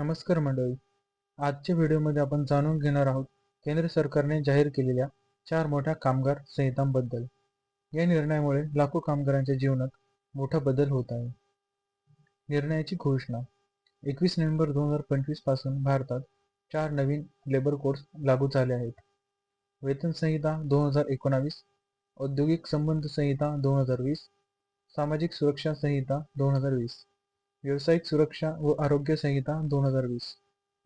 नमस्कार मंडळी. आजच्या व्हिडिओमध्ये आपण जाणून घेणार आहोत केंद्र सरकारने जाहीर केलेल्या चार मोठ्या कामगार संहितांबद्दल. या निर्णयामुळे लाखो कामगारांच्या जीवनात मोठा बदल होत आहे. निर्णयाची घोषणा. एकवीस नोव्हेंबर दोन हजार पंचवीसपासून भारतात चार नवीन लेबर कोर्स लागू झाले आहेत. वेतन संहिता दोन हजार एकोणावीस औद्योगिक संबंध संहिता दोन हजार वीस सामाजिक सुरक्षा संहिता दोन हजार वीस. व्यावसायिक सुरक्षा व आरोग्य संहिता दोन हजार वीस.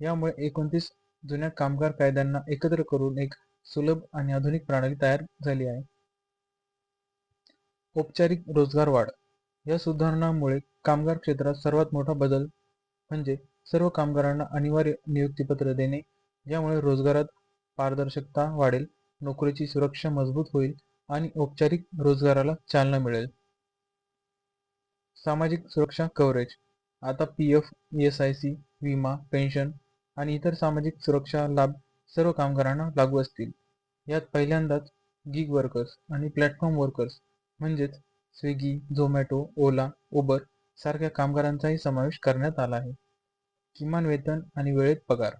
यामुळे एकोणतीस जुन्या कामगार कायद्यांना एकत्र करून एक सुलभ आणि आधुनिक प्रणाली तयार झाली आहे. औपचारिक रोजगार वाढ. या सुधारणांमुळे कामगार क्षेत्रात सर्वात मोठा बदल म्हणजे सर्व कामगारांना अनिवार्य नियुक्तीपत्र देणे यामुळे रोजगारात पारदर्शकता वाढेल नोकरीची सुरक्षा मजबूत होईल आणि औपचारिक रोजगाराला चालना मिळेल. सामाजिक सुरक्षा कव्हरेज आता P F S I C विमा पेन्शन आणि इतर सामाजिक सुरक्षा लाभ सर्व कामगारांना लागू असतील. यात पहिल्यांदाच गिग वर्कर्स आणि प्लॅटफॉर्म वर्कर्स म्हणजेच स्विगी झोमॅटो ओला उबर सारख्या कामगारांचाही समावेश करण्यात आला आहे. किमान वेतन आणि वेळेत पगार.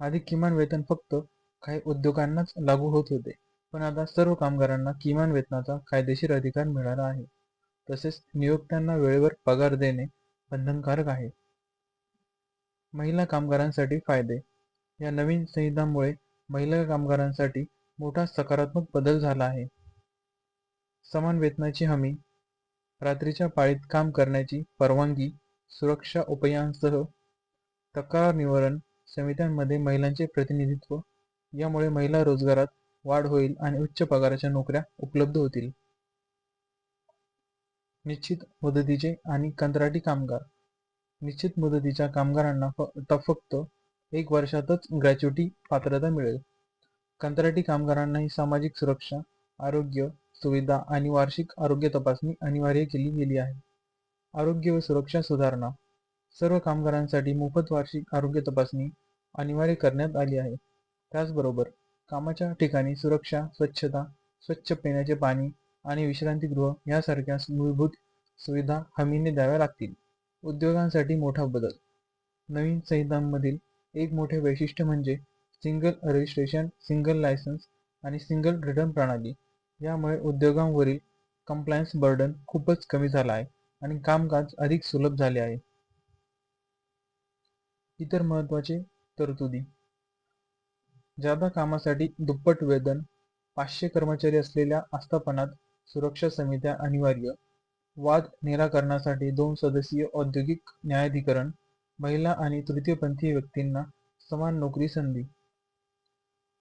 आधी किमान वेतन फक्त काही उद्योगांनाच लागू होत होते पण आता सर्व कामगारांना किमान वेतनाचा कायदेशीर अधिकार मिळाला आहे. तसेच नियोक्त्यांना वेळेवर पगार देणे बंधनकारक आहे. महिला कामगारांसाठी फायदे. या नवीन संहितांमुळे महिला कामगारांसाठी मोठा सकारात्मक बदल झाला आहे. समान वेतनाची हमी रात्रीच्या पाळीत काम करण्याची परवानगी सुरक्षा उपायांसह तक्रार निवारण समित्यांमध्ये महिलांचे प्रतिनिधित्व यामुळे महिला रोजगारात वाढ होईल आणि उच्च पगाराच्या नोकऱ्या उपलब्ध होतील. निश्चित मुदतीचे आणि कंत्राटी कामगार. निश्चित मुदतीच्या कामगारांना फक्त एक वर्षातच ग्रॅच्युटी पात्रता मिळेल. कंत्राटी कामगारांनाही सामाजिक सुरक्षा आरोग्य सुविधा आणि वार्षिक आरोग्य तपासणी अनिवार्य केली गेली आहे. आरोग्य व सुरक्षा सुधारणा. सर्व कामगारांसाठी मोफत वार्षिक आरोग्य तपासणी अनिवार्य करण्यात आली आहे. त्याचबरोबर कामाच्या ठिकाणी सुरक्षा स्वच्छता स्वच्छ पिण्याचे पाणी आणि विश्रांतीगृह यासारख्या मूलभूत सुविधा हमीने द्याव्या लागतील. उद्योगांसाठी मोठा बदल. नवीन संहितांमधील एक मोठे वैशिष्ट्य म्हणजे सिंगल रजिस्ट्रेशन सिंगल लायसन्स आणि सिंगल रिटर्न प्रणाली. यामुळे उद्योगांवरील कंप्लायन्स बर्डन खूपच कमी झाला आहे आणि कामकाज अधिक सुलभ झाले आहे. इतर महत्त्वाचे तरतुदी. जादा कामासाठी दुप्पट वेतन पाचशे कर्मचारी असलेल्या आस्थापनात सुरक्षा समित्या अनिवार्य. वाद निराकरणासाठी दोन सदस्यीय औद्योगिक न्यायाधिकरण महिला आणि तृतीयपंथीय व्यक्तींना समान नोकरी संधी.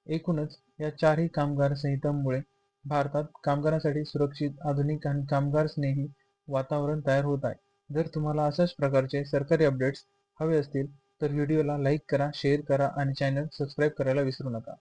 एकूणच या चारही कामगार संहितांमुळे भारतात कामगारांसाठी सुरक्षित आधुनिक आणि कामगार स्नेही वातावरण तयार होत आहे. जर तुम्हाला अशाच प्रकारचे सरकारी अपडेट्स हवे असतील तर व्हिडिओला लाईक करा शेअर करा आणि चॅनल सबस्क्राईब करायला विसरू नका.